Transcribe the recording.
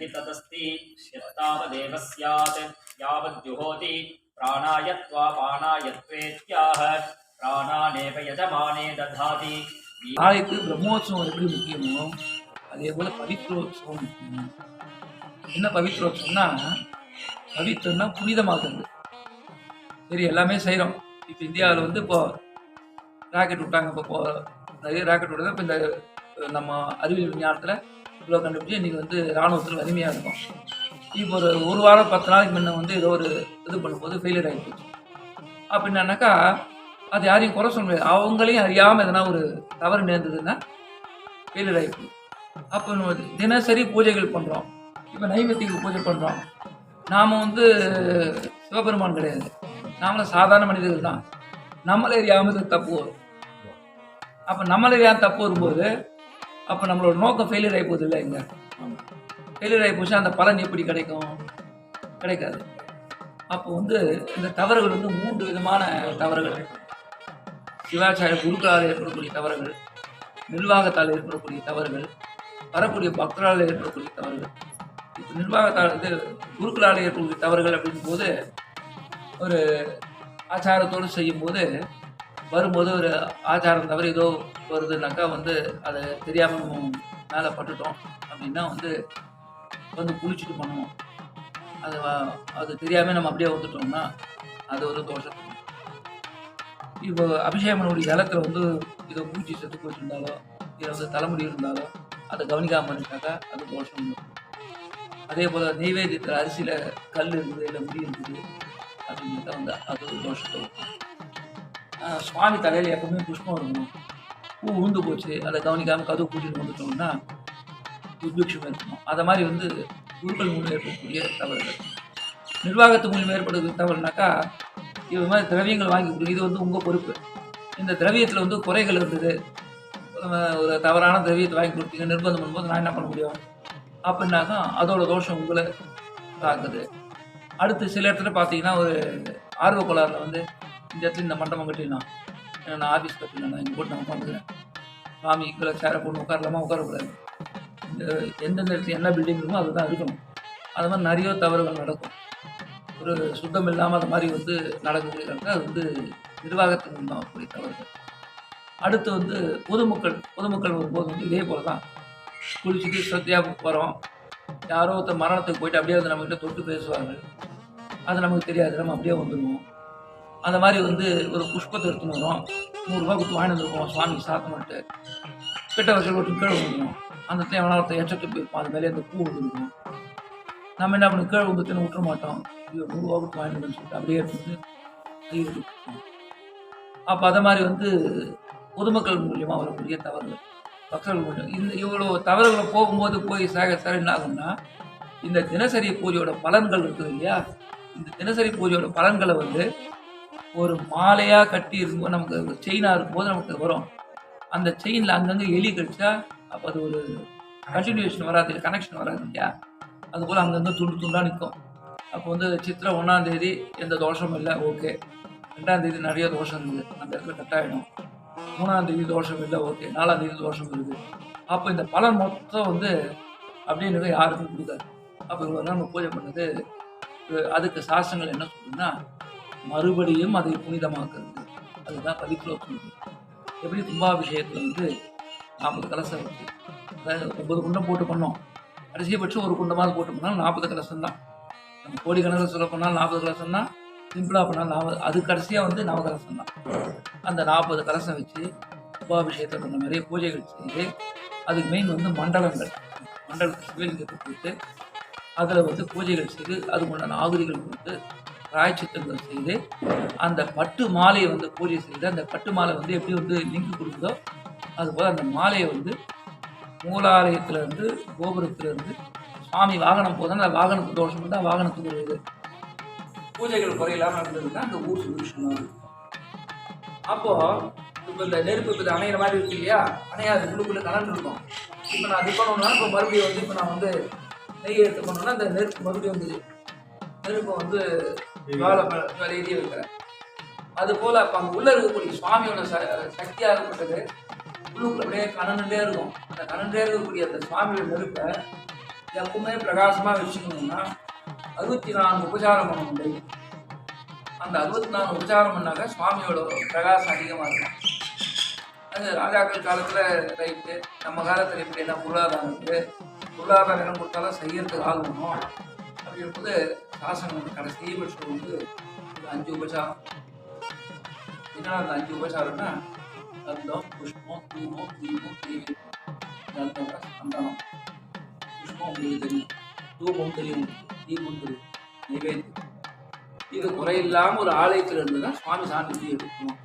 हि तदस्ति। यत्तावदेव स्यात् यावद्युहोति प्राणाय त्वा पाणायत्वेत्याह प्राणानेव यजमाने दधाति। நாளைக்கு பிரம்மோத்சவம் எப்படி முக்கியமோ அதே போல் பவித்ரோத்சவம் முக்கியம். என்ன பவித்ரோத்சவம்னா பவித்திரம்னா புனிதமாக்குறது. சரி எல்லாமே செய்கிறோம் இப்போ இந்தியாவில் வந்து இப்போ ராக்கெட் விட்டாங்க. இப்போ நிறைய ராக்கெட் விட்டாங்க இப்போ இந்த நம்ம அறிவியல் ஞானத்தில் இவ்வளோ கண்டுபிடிச்சி இன்றைக்கி வந்து இராணுவத்தில் வலிமையாக இருக்கும். இப்போ ஒரு ஒரு வாரம் பத்து நாளைக்கு முன்ன வந்து ஏதோ ஒரு இது பண்ணும்போது ஃபெயிலியர் ஆகிடுச்சு போச்சு. அப்போ என்னன்னாக்கா அது யாரையும் குறை சொல்ல முடியாது. அவங்களையும் அறியாமல் எதனா ஒரு தவறு நேர்ந்ததுன்னா ஃபெயிலியர் ஆகிடுச்சு அப்போ நம்ம தினசரி பூஜைகள் பண்ணுறோம் இப்போ நைவேத்தியக்கு பூஜை பண்ணுறோம் நாம் வந்து சிவபெருமான் கிடையாது. நாமளும் சாதாரண மனிதர்கள் தான். நம்மளே அறியாமல் தப்பு வரும். அப்போ நம்மளே அறியாம தப்பு வரும்போது அப்போ நம்மளோட நோக்கம் ஃபெயிலியர் ஆகி போகுது இல்லைங்க ஃபெயிலியர் ஆகி போச்சு அந்த பலன் எப்படி கிடைக்கும்? கிடைக்காது. அப்போ வந்து இந்த தவறுகள் வந்து மூன்று விதமான தவறுகள். சிவாச்சாரிய குருக்களால் ஏற்படக்கூடிய தவறுகள் நிர்வாகத்தால் ஏற்படக்கூடிய தவறுகள் வரக்கூடிய பக்தரால் ஏற்படக்கூடிய தவறுகள். இப்போ நிர்வாகத்தால் இது குருக்களால் ஏற்படக்கூடிய தவறுகள் அப்படின் போது ஒரு ஆச்சாரத்தோடு செய்யும்போது வரும்போது ஒரு ஆச்சாரம் தவிர ஏதோ வருதுனாக்கா வந்து அதை தெரியாமல் மேலே பட்டுட்டோம் அப்படின்னா வந்து வந்து குளிச்சுட்டு பண்ணுவோம். அது அது தெரியாமல் நம்ம அப்படியே வந்துட்டோம்னா அது ஒரு தோஷம். இப்போ அபிஷேகமனுடைய இலத்தில் ஜலத்தில் வந்து இதை பூச்சி செத்து போயிட்டுருந்தாலோ இல்லை வந்து தலைமுடி இருந்தாலோ அதை கவனிக்காமல் இருந்தாக்கா அது தோஷம். அதே போல் நெய்வேத்தியத்தில் அரிசியில் கல் இருக்குது இல்லை முடி இருக்குது தான் வந்து அது ஒரு தோஷத்தை சுவாமி தலையில் எப்பவுமே புஷ்பம் இருக்கணும் பூ உழுந்து போச்சு அதை கவனிக்காமல் கதவு பூச்சிட்டு வந்துட்டோம்னா துர்பிக்ஷம் இருக்கணும் அதை மாதிரி வந்து குருக்கள் மூலம் ஏற்படக்கூடிய தவறுகள் நிர்வாகத்து மூலியம் ஏற்படுகிற தவறுனாக்கா இது மாதிரி திரவியங்கள் வாங்கி கொடுங்க இது வந்து உங்கள் பொறுப்பு இந்த திரவியத்தில் வந்து குறைகள் இருந்தது ஒரு தவறான திரவியத்தை வாங்கி கொடுத்தீங்க நிர்பந்தம் பண்ணும்போது நான் என்ன பண்ண முடியும் அப்படின்னாக்கா அதோட தோஷம் உங்களை தாக்குது அடுத்து சில இடத்துல பார்த்தீங்கன்னா ஒரு ஆர்வ கோளாறில் வந்து இந்த இடத்துல இந்த மண்டபம் கட்டிடலாம் ஏன்னா நான் ஆஃபீஸ் கட்டிடலாம் நான் இங்கே போட்டு நான் உட்காந்துக்கிறேன் சாமி கீழே சேரை போட்டு உட்காரலாமா? உட்காரக்கூடாது. இந்த எந்தெந்த இடத்துல என்ன பில்டிங் இருக்குமோ அதுதான் இருக்கணும். அது மாதிரி நிறைய தவறுகள் நடக்கும். ஒரு சுத்தம் இல்லாமல் அது மாதிரி வந்து நடக்கக்கூடிய அது வந்து நிர்வாகத்தின் மூலமாக கூடிய தவறுகள். அடுத்து வந்து பொதுமக்கள் பொதுமக்கள் வரும்போது வந்து இதே போல் தான் குளிச்சுட்டு ஸ்ரத்தையாக போகிறோம் யாரோ ஒருத்தர் மரணத்துக்கு போயிட்டு அப்படியே வந்து நம்மக்கிட்ட தொட்டு பேசுவாங்க அது நமக்கு தெரியாது. நம்ம அப்படியே வந்துடுவோம் அந்த மாதிரி வந்து ஒரு புஷ்பத்தை எடுத்துன்னு வரும் நூறுரூவா கொடுத்து வாங்கிட்டு வந்துருக்கோம். சுவாமி சாத்தமாட்டு கிட்ட வச்சு ஒரு கீழே வந்துடும் அந்த இடத்துல எவனா ஒருத்தர் எச்சத்து போயிருப்பான் அது மேலே அந்த பூ வந்துருக்கும் நம்ம என்ன பண்ணி கீழே வந்து விட்டுற மாட்டோம். ஐயோ நூறுரூவா கொடுத்து வாங்கிட்டு சொல்லிட்டு அப்படியே எடுத்துட்டு கையில் அப்போ அதை மாதிரி வந்து பொதுமக்கள் மூலியமாக வரக்கூடிய தவறுகள். பக்தர்கள் மூலியம். இந்த இவ்வளோ தவறுகளை போகும்போது போய் சேக சேர என்ன ஆகும்னா இந்த தினசரி பூஜையோட பலன்கள் இருக்குது இல்லையா? இந்த தினசரி பூஜையோட பலன்களை வந்து ஒரு மாலையாக கட்டி இருக்கும்போது நமக்கு செயினாக இருக்கும்போது நமக்கு வரும். அந்த செயினில் அங்கங்கே எலி கடிச்சா அப்போ அது ஒரு கண்டினியூஷன் வராது கனெக்ஷன் வராது இல்லையா? அதுபோல் அங்கங்கே துண்டு துண்டாக நிற்கும் அப்போ வந்து சித்திரை ஒன்றாந்தேதி எந்த தோஷமும் இல்லை ஓகே ரெண்டாந்தேதி நிறைய தோஷம் இருக்குது. அந்த இடத்துல கட்டாயிடும் மூணாந்தேதி தோஷம் இல்லை ஓகே நாலாந்தேதி தோஷம் இருக்குது. அப்போ இந்த பலன் மொத்தம் வந்து அப்படியே யாருக்கும் கொடுக்காது. அப்போ இவ்வளோ நம்ம பூஜை பண்ணது அதுக்கு சாஸ்திரங்கள் என்ன சொல்லுதுன்னா மறுபடியும் அதை புனிதமாக்குறது. அதுதான் பவித்ரோத்சவம் எப்படி கும்பாபிஷேகத்தில் வந்து நாற்பது கலசம் இருக்கு. ஒன்பது குண்டம் போட்டு பண்ணோம். கடைசியபட்சம் ஒரு குண்டமாக போட்டு பண்ணாலும் நாற்பது கலசம் தான் நம்ம கோடி கணக்கில் சொல்ல பண்ணாலும் நாற்பது கலசம் தான் சிம்பிளாக பண்ணாலும் நாற்பது அது கடைசியாக வந்து நவகலசம் தான் அந்த நாற்பது கலசம் வச்சு கும்பாபிஷேகத்தை பண்ண நிறைய பூஜைகள் செய்து அதுக்கு மெயின் வந்து மண்டலங்கள். மண்டலத்தை சிவலிங்கத்தை கொடுத்து அதில் வந்து பூஜைகள் செய்து அதுக்கு உண்டான ஆகுதிகள் கொடுத்து பிராய்ச்சித்தங்கள் செய்து அந்த பட்டு மாலையை வந்து பூஜை செய்து அந்த பட்டு மாலை வந்து எப்படி வந்து லிங்க் கொடுக்குதோ அதுபோல் அந்த மாலையை வந்து மூலாலயத்திலேருந்து கோபுரத்திலேருந்து சுவாமி வாகனம் போதும் அந்த வாகனத்து தோஷம் வந்து வாகனத்துக்கு ஒரு இது. பூஜைகள் குறையில்லாமல் நடந்ததுன்னா அந்த ஊர் சுபிஷமாக அப்போது இப்போ இந்த நெருப்பு இப்போ அணையிற மாதிரி இருக்கு இல்லையா? அணையாது உள்ளுக்குள்ளே கலந்து இருக்கும். இப்போ நான் அது பண்ணணும்னா இப்போ மறுபடியும் வந்து இப்போ நான் வந்து நெய் எடுத்து பண்ணணும்னா அந்த நெருப்பு மறுபடியும் வந்து நெருப்பை வந்து எரிய வைக்கிறேன். அது போல் அப்போ அங்கே உள்ளே இருக்கக்கூடிய சுவாமியோட ச சக்தியாக இருக்கக்கூடியது உள்ளுக்குள்ள அப்படியே கனண்டுட்டே இருக்கும். அந்த கனண்டே இருக்கக்கூடிய அந்த சுவாமியோட நெருப்பை எப்பவுமே பிரகாசமாக வச்சுக்கணும்னா அறுபத்தி நான்கு உபச்சாரம் பண்ண முடியும். அந்த அறுபத்தி நாலு உபச்சாரம் பண்ணாக்க சுவாமியோட பிரகாசம் அதிகமாக இருக்கும். அது ராஜாக்கள் காலத்தில் ரைட்டு நம்ம காலத்தில் இப்படி என்ன பொருளாதாரம் இருக்குது பொருளாதாரம் என்ன கொடுத்தாலும் செய்யறதுக்கு ஆள் அப்படி அப்படிங்கும்போது சாசனம் வந்து கடைசி பட்சம் வந்து அஞ்சு உபசாரம் என்ன அந்த அஞ்சு உபசாரம்னா கந்தம் புஷ்பம் தூமம் தீபம் தேவி கந்தம் சந்தனம். புஷ்பம் உங்களுக்கு தெரியும். தூபம் தெரியும் தீபம் தெரியும். நைவேத்தியம். இது குறையில்லாமல் ஒரு ஆலயத்தில் இருந்து தான் சுவாமி சாமி எடுக்கணும்.